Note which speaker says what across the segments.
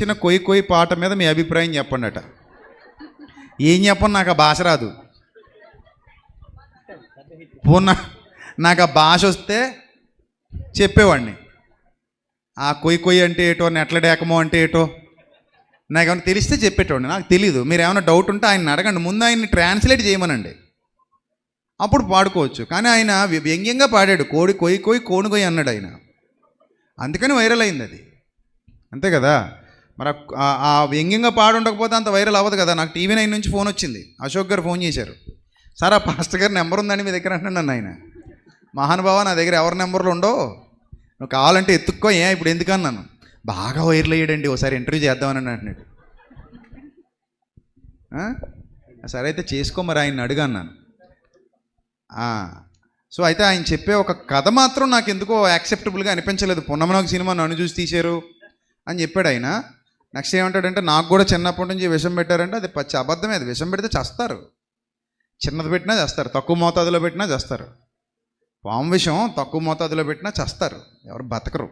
Speaker 1: చిన్న కొయ్యి కొయ్యి పాట మీద మీ అభిప్రాయం చెప్పండి అట ఏం చెప్పండి నాకు ఆ భాష రాదు. పోనా నాకు ఆ భాష వస్తే చెప్పేవాడిని. ఆ కొయ్యి కొయ్యి అంటే ఏటో నెట్ల డేకమో అంటే ఏటో నాకు ఏమైనా తెలిస్తే చెప్పేటోండి నాకు తెలీదు. మీరు ఏమైనా డౌట్ ఉంటే ఆయన అడగండి. ముందు ఆయన్ని ట్రాన్స్లేట్ చేయమనండి. అప్పుడు పాడుకోవచ్చు. కానీ ఆయన వ్య- వ్యంగ్యంగా పాడాడు. కోడి కొయ్యి కొయ్యి కోడి అన్నాడు ఆయన. అందుకని వైరల్ అయింది అది. అంతే కదా? మరి ఆ- వ్యంగ్యంగా పాడు ఉండకపోతే అంత వైరల్ అవ్వదు కదా. నాకు టీవీ నైన్ నుంచి ఫోన్ వచ్చింది. అశోక్ గారు ఫోన్ చేశారు. సార్ ఆ పాస్టర్ గారి నెంబర్ ఉందండి మీ దగ్గర అంటున్నాను ఆయన. మహానుభావ నా దగ్గర ఎవరి నెంబర్లు ఉండో నువ్వు కావాలంటే ఎత్తుక్కో ఏ ఇప్పుడు ఎందుకు అన్నాను. బాగా వైరల్ అయ్యాడండి ఒకసారి ఇంటర్వ్యూ చేద్దామని అంటున్నాడు. సరే అయితే చేసుకో మరి ఆయన అడుగు అన్నాను. సో అయితే ఆయన చెప్పే ఒక కథ మాత్రం నాకు ఎందుకో యాక్సెప్టబుల్గా అనిపించలేదు. పున్నమనొక సినిమా నన్ను చూసి తీశారు అని చెప్పాడు ఆయన. నెక్స్ట్ ఏమంటాడంటే నాకు కూడా చిన్నప్పటి నుంచి విషం పెట్టారంటే అది పచ్చి అబద్ధమే అది విషం పెడితే చేస్తారు. చిన్నది పెట్టినా చేస్తారు తక్కువ మోతాదులో పెట్టినా చేస్తారు. పాము విషం తక్కువ మోతాదులో పెట్టినా చేస్తారు ఎవరు బతకరు.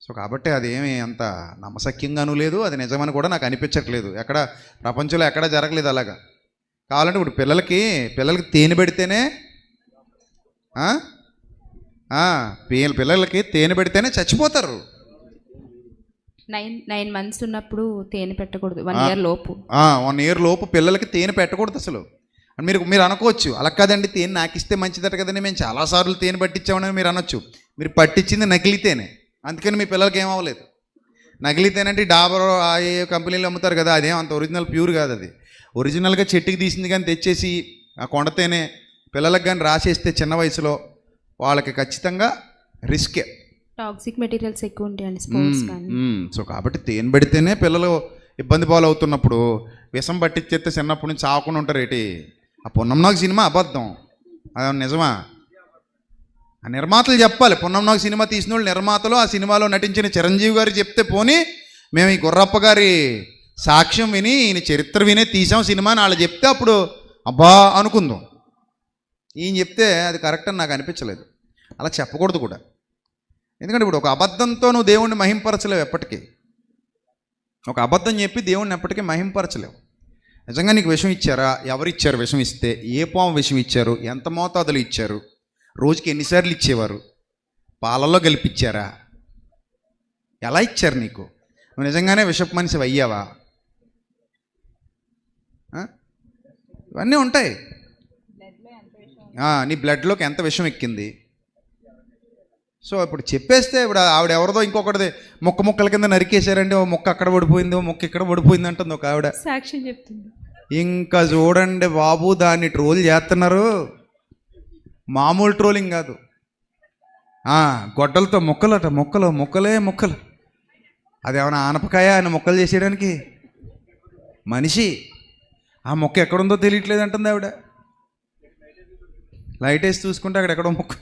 Speaker 1: సో కాబట్టి అది ఏమి అంత నమ్మశక్యంగానూ లేదు అది నిజమని కూడా నాకు అనిపించట్లేదు. ఎక్కడ ప్రపంచంలో ఎక్కడ జరగలేదు అలాగా. కావాలంటే ఇప్పుడు పిల్లలకి పిల్లలకి తేనె పెడితేనే పిల్లలకి తేనె పెడితేనే చచ్చిపోతారు.
Speaker 2: నైన్ నైన్ మంత్స్ ఉన్నప్పుడు తేనె పెట్టకూడదు. వన్. ఇయర్ లోపు.
Speaker 1: వన్ ఇయర్ లోపు పిల్లలకి తేనె పెట్టకూడదు అసలు. మీరు మీరు అనుకోవచ్చు. అలా కాదండి తేనె నాకు ఇస్తే మంచిదట కదండి. మేము చాలాసార్లు తేనె పట్టించామని మీరు అనొచ్చు. మీరు పట్టించింది నకిలీ తేనె. అందుకని మీ పిల్లలకి ఏం అవ్వలేదు. నకిలీ తేనె అంటే డాబర్ ఆ ఏ కంపెనీలు అమ్ముతారు కదా అదేం అంత ఒరిజినల్ ప్యూర్ కాదు అది. ఒరిజినల్గా చెట్టుకి తీసింది కానీ తెచ్చేసి ఆ కొండ తేనె పిల్లలకు కానీ రాసేస్తే చిన్న వయసులో వాళ్ళకి ఖచ్చితంగా రిస్కే
Speaker 2: టాక్సిక్ మెటీరియల్స్ ఎక్కువ ఉంటాయండి స్పోర్ట్స్ కానీ.
Speaker 1: సో కాబట్టి తేనె పెడితేనే పిల్లలు ఇబ్బంది పాలవుతున్నప్పుడు విషం పట్టించేస్తే చిన్నప్పటి నుంచి ఆకుండా ఉంటారు ఏంటి? ఆ పున్నంనాగ్ సినిమా అబద్ధం. అది నిజమా? ఆ నిర్మాతలు చెప్పాలి పున్నంనాగ్ సినిమా తీసిన వాళ్ళు నిర్మాతలు ఆ సినిమాలో నటించిన చిరంజీవి గారు చెప్తే పోని మేము ఈ గుర్రప్ప గారి సాక్ష్యం విని ఈయన చరిత్ర వినే తీసాం సినిమా అని వాళ్ళు చెప్తే అప్పుడు అబ్బా అనుకుందాం. ఈయన చెప్తే అది కరెక్ట్ అని నాకు అనిపించలేదు. అలా చెప్పకూడదు కూడా. ఎందుకంటే ఇప్పుడు ఒక అబద్ధంతో నువ్వు దేవుణ్ణి మహింపరచలేవు ఎప్పటికీ. ఒక అబద్ధం చెప్పి దేవుణ్ణి ఎప్పటికీ మహింపరచలేవు. నిజంగా నీకు విషం ఇచ్చారా? ఎవరు ఇచ్చారు విషం ఇస్తే? ఏ పాము విషం ఇచ్చారు? ఎంత మోతాదులు ఇచ్చారు? రోజుకి ఎన్నిసార్లు ఇచ్చేవారు? పాలల్లో కలిపిచ్చారా ఎలా ఇచ్చారు నీకు? నువ్వు నిజంగానే విషపు మనిషి అయ్యావా? ఇవన్నీ ఉంటాయి. నీ బ్లడ్లోకి ఎంత విషం ఎక్కింది? సో ఇప్పుడు చెప్పేస్తే ఇప్పుడు ఆవిడ ఎవరిదో ఇంకొకటిది ముక్క ముక్కల కింద నరికేశారండి ఓ ముక్క అక్కడ పడిపోయింది ఓ ముక్క ఇక్కడ పడిపోయింది అంటుంది ఒక ఆవిడ.
Speaker 2: సాక్ష్యం చెప్తుంది.
Speaker 1: ఇంకా చూడండి బాబు దాన్ని ట్రోల్ చేస్తున్నారు. మామూలు ట్రోలింగ్ కాదు. గొడ్డలతో ముక్కలట ముక్కలు ముక్కలే ముక్కలు. అదేమన్నా ఆనపకాయ ఆయన ముక్కలు చేసేయడానికి? మనిషి. ఆ మొక్క ఎక్కడుందో తెలియట్లేదు అంటుంది ఆవిడ. లైట్ వేసి చూసుకుంటే అక్కడ ఎక్కడో మొక్క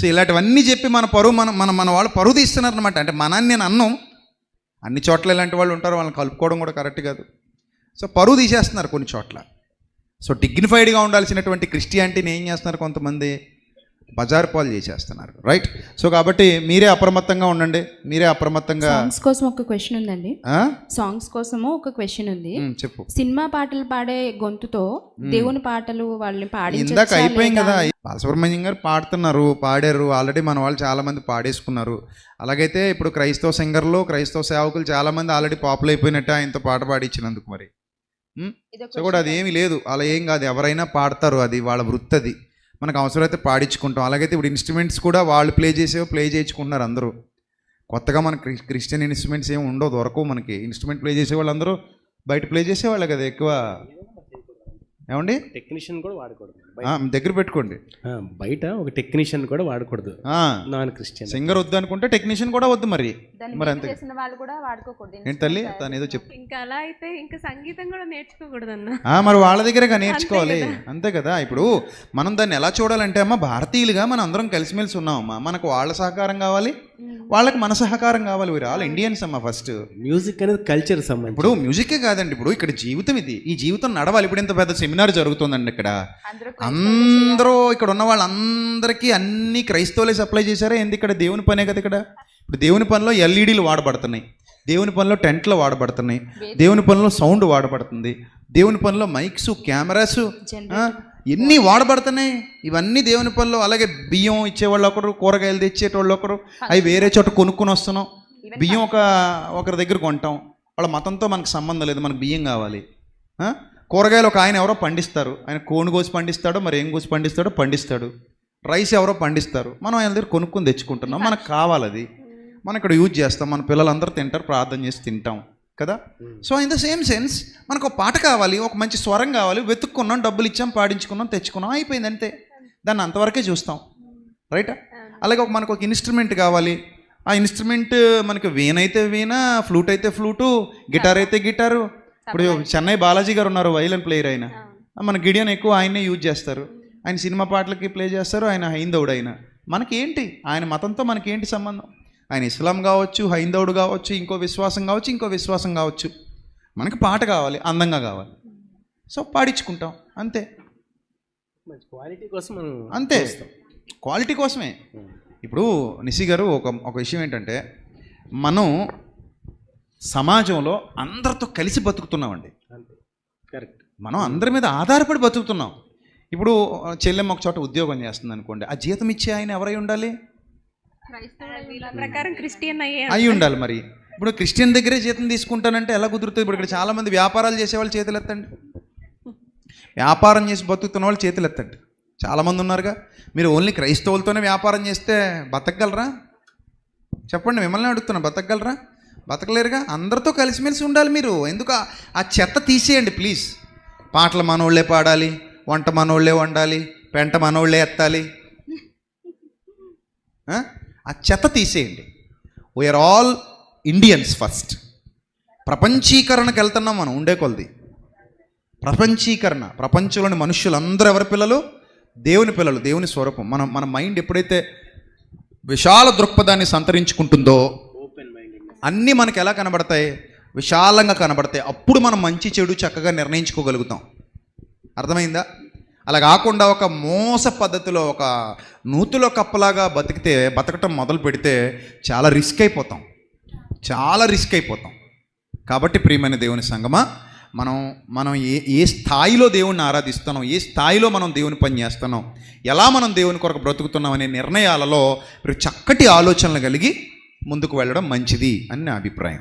Speaker 1: సో ఇలాంటివన్నీ చెప్పి మన పరువు మన మన మన వాళ్ళు పరువు తీస్తున్నారు అనమాట అంటే మనని నేను అన్నం. అన్ని చోట్ల ఇలాంటి వాళ్ళు ఉంటారు వాళ్ళని కలుపుకోవడం కూడా కరెక్ట్ కాదు. సో పరువు తీసేస్తున్నారు కొన్ని చోట్ల. సో డిగ్నిఫైడ్గా ఉండాల్సినటువంటి క్రిస్టియానిటీని ఏం చేస్తున్నారు కొంతమంది? బజార్ పాలు చేసేస్తున్నారు రైట్ సో కాబట్టి మీరే అప్రమత్తంగా ఉండండి మీరే అప్రమత్తంగా
Speaker 2: సాంగ్స్ కోసం ఒక క్వశ్చన్ ఉందండి? సాంగ్స్ కోసము ఒక క్వశ్చన్ ఉంది.
Speaker 1: చెప్పు.
Speaker 2: సినిమా పాటలు పాడే గొంతుతో దేవుని పాటలు వాళ్ళని
Speaker 1: ఇందాక
Speaker 2: పాడించొచ్చా
Speaker 1: అయిపోయింది? కదా బాలసుబ్రహ్మణ్యం గారు పాడుతున్నారు పాడారు. ఆల్రెడీ మన వాళ్ళు చాలా మంది పాడేసుకున్నారు. అలాగైతే ఇప్పుడు క్రైస్తవ సింగర్లు క్రైస్తవ సేవకులు చాలా మంది ఆల్రెడీ పాపులర్ అయిపోయినట్టు ఆయనతో పాట పాడించినందుకు మరి. సో కూడా అది ఏమీ లేదు. అలా ఏం కాదు. ఎవరైనా పాడతారు అది వాళ్ళ వృత్తి అది మనకు అవసరమైతే పాడించుకుంటాం. అలాగైతే ఇప్పుడు ఇన్స్ట్రుమెంట్స్ కూడా వాళ్ళు ప్లే చేసేవో ప్లే చేయించుకుంటున్నారు అందరూ. కొత్తగా మన క్రి- క్రిస్టియన్ ఇన్స్ట్రుమెంట్స్ ఏమి ఉండవు దొరకవు మనకి. ఇన్స్ట్రుమెంట్ ప్లే చేసే వాళ్ళందరూ బయట ప్లే చేసేవాళ్ళే కదా ఎక్కువ. ఏమండి?
Speaker 3: టెక్నీషియన్ కూడా వాడకూడదు.
Speaker 1: ఆ, దగ్గర పెట్టుకోండి.
Speaker 3: ఆ, బయట ఒక టెక్నీషియన్ కూడా వాడకూడదు. Non Christian.
Speaker 1: సింగర్ వద్దు అనుకుంటే టెక్నీషియన్ కూడా వద్దు మరి. మరి అంతే.
Speaker 2: చేసిన వాళ్ళు కూడా వాడుకోకూడదు.
Speaker 1: ఏంటి తల్లి? తను ఏదో చెప్పు.
Speaker 4: ఇంకా అలా అయితే ఇంకా సంగీతం కూడా నేర్చుకోకూడదు అన్న
Speaker 1: ఆ, మరి వాళ్ళ దగ్గరగా నేర్చుకోవాలి. అంతే కదా. ఇప్పుడు మనం దాన్ని ఎలా చూడాలంటే అమ్మ భారతీయులుగా మనం అందరం కలిసిమెలిసి ఉన్నామమ్మా. మనకు వాళ్ళ సహకారం కావాలి. వాళ్ళకి మన సహకారం కావాలి వీరు. ఆల్ ఇండియన్స్ అమ్మ ఫస్ట్
Speaker 3: మ్యూజిక్ అనేది కల్చర్ సంబంధించి
Speaker 1: ఇప్పుడు మ్యూజికే కాదండి. ఇప్పుడు ఇక్కడ జీవితం ఇది. ఈ జీవితం నడవాలి. ఇప్పుడు ఇంత పెద్ద సెమినార్ జరుగుతుందండి ఇక్కడ. అందరూ ఇక్కడ ఉన్న వాళ్ళందరికీ అన్ని క్రైస్తవులే సప్లై చేశారా? ఏంది ఇక్కడ దేవుని పనే కదా ఇక్కడ? ఇప్పుడు దేవుని పనిలో ఎల్ఈడీలు వాడబడుతున్నాయి. దేవుని పనిలో టెంట్లు వాడబడుతున్నాయి. దేవుని పనిలో సౌండ్ వాడబడుతుంది. దేవుని పనిలో మైక్స్ కెమెరాస్ ఎన్ని వాడబడుతున్నాయి? ఇవన్నీ దేవుని పనిలో. అలాగే బియ్యం ఇచ్చేవాళ్ళు ఒకరు కూరగాయలు తెచ్చేటోళ్ళు ఒకరు. అవి వేరే చోట కొనుక్కొని వస్తున్నాం. బియ్యం ఒక ఒకరి దగ్గర కొంటాం. వాళ్ళ మతంతో మనకు సంబంధం లేదు. మనకు బియ్యం కావాలి? కూరగాయలు ఒక ఆయన ఎవరో పండిస్తారు. ఆయన కోను కోసి పండిస్తాడో మరి ఏం కోసి పండిస్తాడో పండిస్తాడు. రైస్ ఎవరో పండిస్తారు. మనం ఆయన దగ్గర కొనుక్కొని తెచ్చుకుంటున్నాం. మనకు కావాలి అది మనం ఇక్కడ యూజ్ చేస్తాం. మన పిల్లలందరూ తింటారు ప్రార్థన చేసి తింటాం. కదా? So in the same sense మనకు ఒక పాట కావాలి ఒక మంచి స్వరం కావాలి వెతుక్కున్నాం డబ్బులు ఇచ్చాం పాడించుకున్నాం తెచ్చుకున్నాం అయిపోయింది అంతే. దాన్ని అంతవరకే చూస్తాం. రైటా అలాగే ఒక మనకు ఒక ఇన్స్ట్రుమెంట్ కావాలి. ఆ ఇన్స్ట్రుమెంట్ మనకి వీణ అయితే వీణ ఫ్లూట్ అయితే ఫ్లూటు గిటార్ అయితే గిటారు. ఇప్పుడు చెన్నై బాలాజీ గారు ఉన్నారు వైలన్ ప్లేయర్ ఆయన. మన గిడియన్ ఎక్కువ ఆయన్నే యూజ్ చేస్తారు. ఆయన సినిమా పాటలకి ప్లే చేస్తారు ఆయన హైందవుడు ఆయన. మనకి ఏంటి ఆయన మతంతో మనకి ఏంటి సంబంధం? ఆయన ఇస్లాం కావచ్చు హైందవుడు కావచ్చు ఇంకో విశ్వాసం కావచ్చు ఇంకో విశ్వాసం కావచ్చు. మనకి పాట కావాలి అందంగా కావాలి. సో పాడించుకుంటాం అంతే.
Speaker 3: క్వాలిటీ కోసం మనం
Speaker 1: అంతే. క్వాలిటీ కోసమే. ఇప్పుడు నిసి గారు ఒక ఒక విషయం ఏంటంటే మనం సమాజంలో అందరితో కలిసి బతుకుతున్నామండి.
Speaker 3: కరెక్ట్.
Speaker 1: మనం అందరి మీద ఆధారపడి బతుకుతున్నాం. ఇప్పుడు చెల్లెమ్మ ఒక చోట ఉద్యోగం చేస్తుంది అనుకోండి ఆ జీతం ఇచ్చే ఆయన ఎవరై ఉండాలి?
Speaker 4: ప్రకారం క్రిస్టియన్ అయ్యే
Speaker 1: అయి ఉండాలి మరి. ఇప్పుడు క్రిస్టియన్ దగ్గరే జీతం తీసుకుంటానంటే ఎలా కుదురుతుంది? ఇప్పుడు ఇక్కడ చాలామంది వ్యాపారాలు చేసేవాళ్ళు చేతులు ఎత్తండి వ్యాపారం చేసి బతుకుతున్న వాళ్ళు చేతులు ఎత్తండి చాలామంది ఉన్నారుగా. మీరు ఓన్లీ క్రైస్తవులతోనే వ్యాపారం చేస్తే బతకగలరా? చెప్పండి మిమ్మల్ని అడుగుతున్నా బతకగలరా? బతకలేరుగా? అందరితో కలిసిమెలిసి ఉండాలి మీరు. ఎందుకు? ఆ- ఆ చెత్త తీసేయండి ప్లీజ్. పాటలు మనోళ్ళే పాడాలి వంట మనోళ్ళే వండాలి పెంట మనోళ్ళే ఎత్తాలి. ఆ? చెత్త తీసేయండి. We are all Indians first ప్రపంచీకరణకు వెళ్తున్నాం మనం ఉండే కొలది. ప్రపంచీకరణ ప్రపంచంలోని మనుషులందరూ ఎవరి పిల్లలు? దేవుని పిల్లలు దేవుని స్వరూపం. మనం మన మైండ్ ఎప్పుడైతే విశాల దృక్పథాన్ని సంతరించుకుంటుందో అన్నీ మనకు ఎలా కనబడతాయి? విశాలంగా కనబడతాయి. అప్పుడు మనం మంచి చెడు చక్కగా నిర్ణయించుకోగలుగుతాం. అర్థమైందా? అలా కాకుండా ఒక మోస పద్ధతిలో ఒక నూతులో కప్పలాగా బతికితే బతకటం మొదలు పెడితే చాలా రిస్క్ అయిపోతాం. చాలా రిస్క్ అయిపోతాం. కాబట్టి ప్రియమైన దేవుని సంగమా మనం మనం ఏ ఏ స్థాయిలో దేవుణ్ణి ఆరాధిస్తున్నాం ఏ స్థాయిలో మనం దేవుని పని చేస్తున్నాం ఎలా మనం దేవుని కొరకు బ్రతుకుతున్నాం అనే నిర్ణయాలలో మీరు చక్కటి ఆలోచనలు కలిగి ముందుకు వెళ్ళడం మంచిది అని నా అభిప్రాయం.